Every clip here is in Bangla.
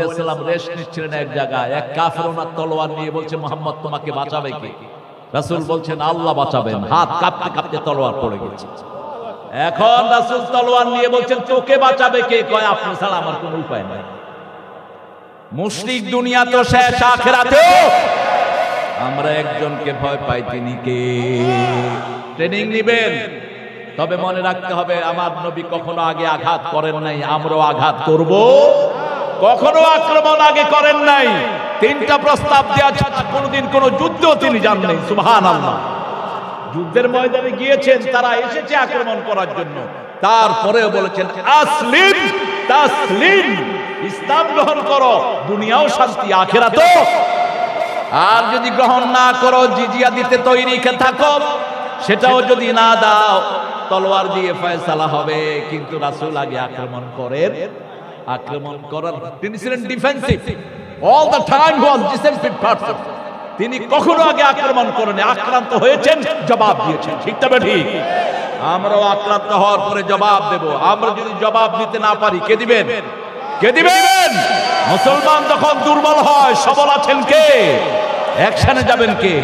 ওয়াসাল্লাম রেস্ট এক জায়গায়। এক তলোয়ার নিয়ে তোমাকে বাঁচাবে কে? বলছেন, আল্লাহ হাত কাঁপতে কাঁপতে তলোয়ার গেছে। এখন তলোয়ার নিয়ে বলছেন বাঁচাবে কে? কয় আমার কোনো নাই। দুনিয়া তো শেষ, আখিরাতেও আমরা একজনকে ভয় পাই, তিনি কে? ট্রেনিং নিবেন? তবে মনে রাখতে হবে, আমার নবী কখনো আগে আঘাত করেন নাই, আমরাও আঘাত করব। কখনো আক্রমণ আগে করেন নাই। তিনটা প্রস্তাব দেওয়া ছাড়া কোনোদিন কোনো যুদ্ধ তিনি জানলেন সুবহান আল্লাহ যুদ্ধের ময়দানে গিয়েছেন, তারা এসেছে আক্রমণ করার জন্য। তারপরেও বলেছেন, আসলিম, তাসলিম, ইসলাম গ্রহণ করো, দুনিয়াও শান্তি আখেরা তো আর যদি গ্রহণ না করো, জিজিয়া দিতে তৈরি থাকো, সেটাও যদি না দাও তলোয়ার দিয়ে ফয়সালা হবে, কিন্তু রাসূল আগে আক্রমণ করেন। আক্রমণ করার তিনি ছিলেন defensive all the time was defensive person তিনি কখনো আগে আক্রমণ করেন আক্রান্ত হয়েছেন, জবাব দিয়েছেন। ঠিক তবে ঠিক। আমরাও আক্রান্ত হওয়ার পরে জবাব দেব। আমরা যদি জবাব দিতে না পারি, কে দিবেন? কে দিবেন? মুসলমান যখন দুর্বল হয়, সবল আছেন কে? অ্যাকশনে যাবেন কে?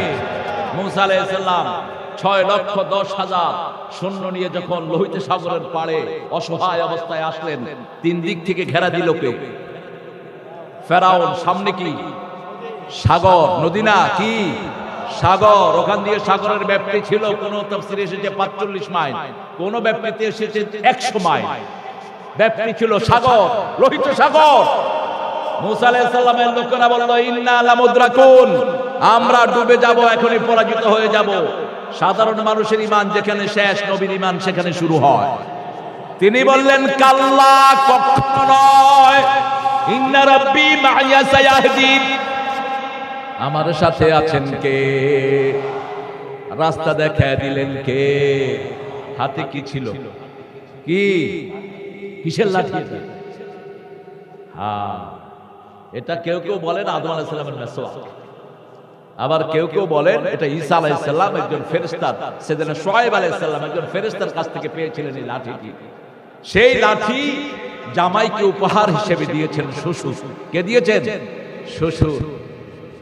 মুসা আলাইহিসসালাম ছয় লক্ষ দশ হাজার সৈন্য নিয়ে যখন লোহিত সাগরের পাড়ে অসহায় অবস্থায় আসলেন, তিন দিক থেকে ঘেরা দিল কে ফেরাউন, সামনে কি? সাগর, নদী না? কি? সাগর, ওখান দিয়ে সাগরের ব্যাপ্তি ছিল কোন তফসিরে এসেছে পাঁচচল্লিশ মাইল, কোন ব্যাপ্তিতে এসেছে একশো মাইল। ব্যাপ্তি ছিল সাগর, লোহিত সাগর। মুসা আলাইহিস সালামের লোকেরা বলল, ইন্না আমরা ডুবে যাব, এখনই পরাজিত হয়ে যাব। সাধারণ মানুষের ইমান যেখানে শেষ, নবীর ইমান সেখানে শুরু হয়। তিনি বললেন, কাল্লা, কখনো নয়। আমার সাথে আছেন কে? রাস্তা দেখায় দিলেন কে? হাতে কি ছিল? কি? কিসের লাঠি? হ্যাঁ এটা কেউ কেউ বলেন আদম আলাইসাল্লামের মেসোয়া আবার কেউ কেউ বলেন, এটা ঈসা আলাইসাল্লাম একজন ফেরেস্তার সেদিন সোহাইব আলাইসাল্লাম একজন ফেরেস্তার কাছ থেকে পেয়েছিলেন এই লাঠিটি সেই লাঠি জামাইকে উপহার হিসেবে দিয়েছেন শ্বশুর। কে দিয়েছেন? শ্বশুর।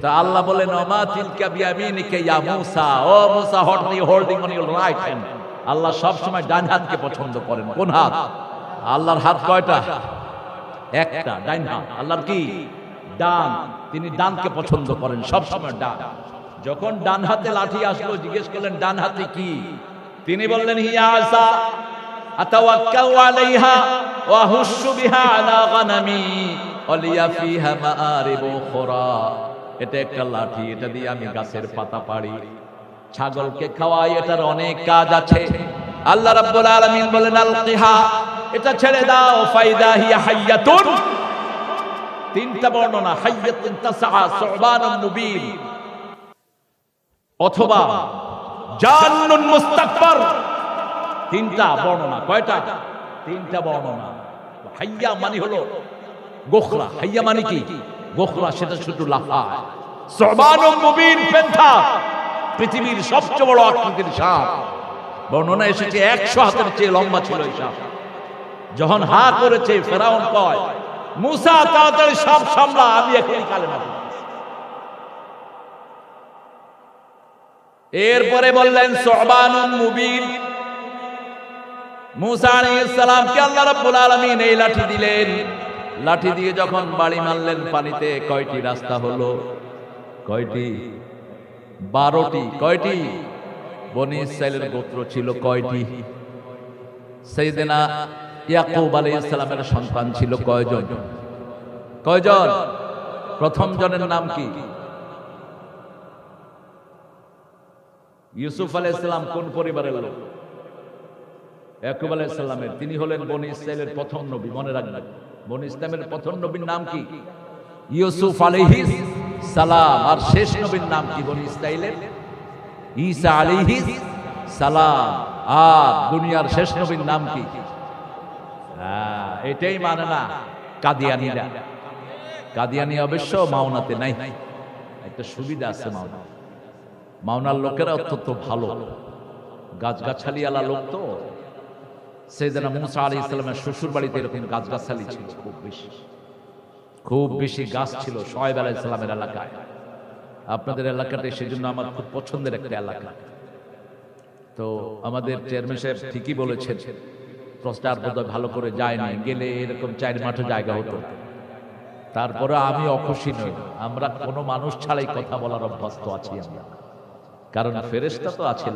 তা আল্লাহ বলেন, ওমা তিলকা বিয়ামিনিকা ইয়া মূসা। ও Musa hold me holding on your right hand? আল্লাহ সব সময় ডান হাতকে পছন্দ করেন। কোন হাত? আল্লাহর হাত কয়টা? একটা ডাইন হাত। আল্লাহর কি? ডান, তিনি ডানকে পছন্দ করেন, সব সময় ডান। যখন ডান হাতে লাঠি আসলো, জিজ্ঞেস করলেন, ডান হাতে কি? তিনি বললেন হিয়া আসা আতাওয়াক্কাউ আলাইহা ওয়া হুশু বিহা আলা গানামি ওয়ালিয়া ফিহা মাআরিব উখরা। এটা একটা লাঠি, এটা দিয়ে আমি গাছের পাতা পাড়ি। ছাগলকে খাওয়াই, এটার অনেক কাজ আছে। আল্লাহ রাব্বুল আলামিন বলেন, আলকিহা, এটা ছেড়ে দাও, ফাইদা হিয়া হাইয়াতুন। তিনটা বর্ণনা অথবা জান্নুন মুস্তাকবার, তিনটা বর্ণনা, কয়টা? তিনটা বর্ণনা। হাইয়া মানে হলো গোখরা। হাইয়া মানে কি? গোখরা, সেটা শুধু লাফায় সুবানুন মুবিন পেন্থা, পৃথিবীর সবচেয়ে বড় আকৃতির সাপ। বর্ণনা এসেছে একশো হাতের চেয়ে লম্বা ছিল এই সাপ। যখন হা করেছে ফেরাউন কয় মুসা তাড়াতাড়ি সব সামলা, আমি এখনই কালেমা। এরপরে বললেন, সোহবানুন মুবিন। মুসা আলাইহিস সালামকে আল্লাহ রাব্বুল আলামিন এই লাঠি দিলেন। লাঠি দিয়ে যখন বাড়ি মারলেন পানিতে, কয়টি রাস্তা হলো? কয়টি? বারোটি। কয়টি? বনি ইসরায়েলের গোত্র ছিল কয়টি? সেইদিনা ইয়াকুব আলাইহিস সালামের সন্তান ছিল কয়জন? কয়জন? প্রথম জনের নাম কি? ইউসুফ আলাইহিস সালাম কোন পরিবারের লোক? ইয়াকুব আলাইহিস তিনি হলেন বনি ইসরায়েলের প্রথম নবী, মনে রাখবেন। বনি ইসলামের প্রথম নবীর নাম কি? ইউসুফ আলাইহিস সালাম। আর শেষ নবীর নাম কি? বনি ইসরায়েলের ঈসা আলাইহিস সালাম। আর দুনিয়ার শেষ নবীর নাম কি? এটাই মানে না কাদিয়ানিরা। কাদিয়ানি অবশ্য মাওনাতে নাই। একটা সুবিধা আছে মাওনা মাওনার। লোকেরা অত্যন্ত ভালো। গাছগাছালি আলা লোক তো। সেদিন মুসা আলী ইসলামের শ্বশুর বাড়িতে এরকম গাছগাছালি ছিল খুব বেশি। খুব বেশি গাছ ছিল সোহেব আলাহ ইসলামের এলাকায়। আপনাদের এলাকাটা সেজন্য আমার খুব পছন্দের একটা এলাকা। তো আমাদের চেয়ারম্যান সাহেব ঠিকই বলেছেন। প্রস্তাব বোধহয় ভালো করে যায় নাই গেলে এরকম চার মাঠে জায়গা হতো। তারপরে আমি অখুশি নই, আমরা কোনো মানুষ ছাড়াই কথা বলার অভ্যস্ত আছি আমরা। কারণ ফেরেস্তা তো আছে